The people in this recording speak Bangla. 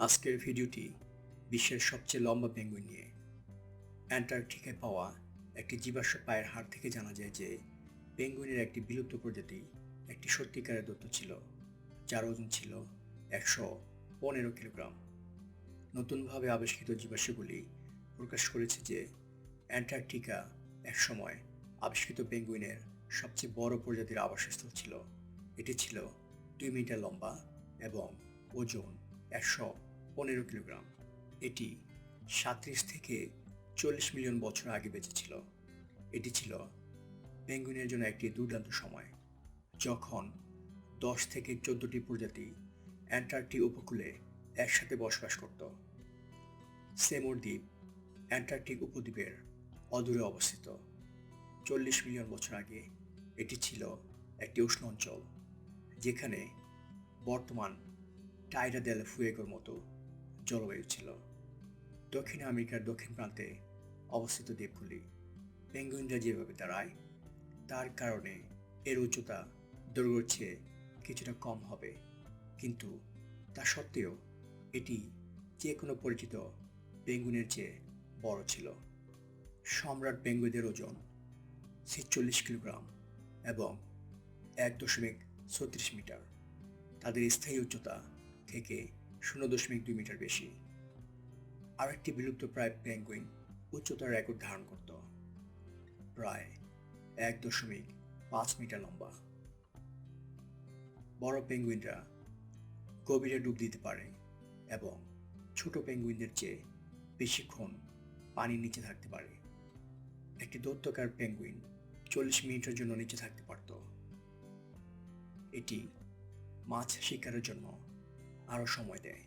আজকের ভিডিওটি বিশ্বের সবচেয়ে লম্বা পেঙ্গুইন নিয়ে। অ্যান্টার্কটিকায় পাওয়া একটি জীবাশ্ম পায়ের হাড় থেকে জানা যায় যে পেঙ্গুইনের একটি বিলুপ্ত প্রজাতি একটি সত্যিকারের দত্ত ছিল, যার ওজন ছিল একশো পনেরো কিলোগ্রাম। নতুনভাবে আবিষ্কৃত জীবাশ্মগুলি প্রকাশ করেছে যে অ্যান্টার্কটিকা একসময় আবিষ্কৃত পেঙ্গুইনের সবচেয়ে বড় প্রজাতির আবাসস্থল ছিল। এটি ছিল দুই মিটার লম্বা এবং ওজন একশো পনেরো কিলোগ্রাম। এটি সাঁত্রিশ থেকে চল্লিশ মিলিয়ন বছর আগে বেঁচেছিল এটি ছিল পেঙ্গুইনের জন্য একটি দুর্দান্ত সময়, যখন দশ থেকে চোদ্দটি প্রজাতি অ্যান্টার্কটিক উপকূলে একসাথে বসবাস করত। সেমোর দ্বীপ অ্যান্টার্কটিক উপদ্বীপের অদূরে অবস্থিত। চল্লিশ মিলিয়ন বছর আগে এটি ছিল একটি উষ্ণ অঞ্চল, যেখানে বর্তমান টাইরা দেল ফুয়েগোর মতো জলবায়ু ছিল। দক্ষিণ আমেরিকার দক্ষিণ প্রান্তে অবস্থিত দ্বীপগুলি পেঙ্গুইনরা যেভাবে দাঁড়ায়, তার কারণে এর উচ্চতা দৈর্ঘ্যের চেয়ে কিছুটা কম হবে। কিন্তু তা সত্ত্বেও এটি যে কোনো পরিচিত পেঙ্গুইনের চেয়ে বড় ছিল। সম্রাট পেঙ্গুইনদের ওজন ছেচল্লিশ কিলোগ্রাম এবং এক দশমিক ছত্রিশ মিটার। তাদের স্থায়ী উচ্চতা থেকে শূন্য দশমিক দুই মিটার বেশি। আরেকটি বিলুপ্ত প্রায় পেঙ্গুইন উচ্চতার রেকর্ড ধারণ করত। প্রায় এক দশমিক পাঁচ মিটার লম্বা। বড় পেঙ্গুইনরা গভীরে ডুব দিতে পারে এবং ছোট পেঙ্গুইনদের চেয়ে বেশিক্ষণ পানির নিচে থাকতে পারে। একটি দৈত্যকার পেঙ্গুইন চল্লিশ মিনিটের জন্য নিচে থাকতে পারত। এটি মাছ শিকারের জন্য আরও সময় দেয়।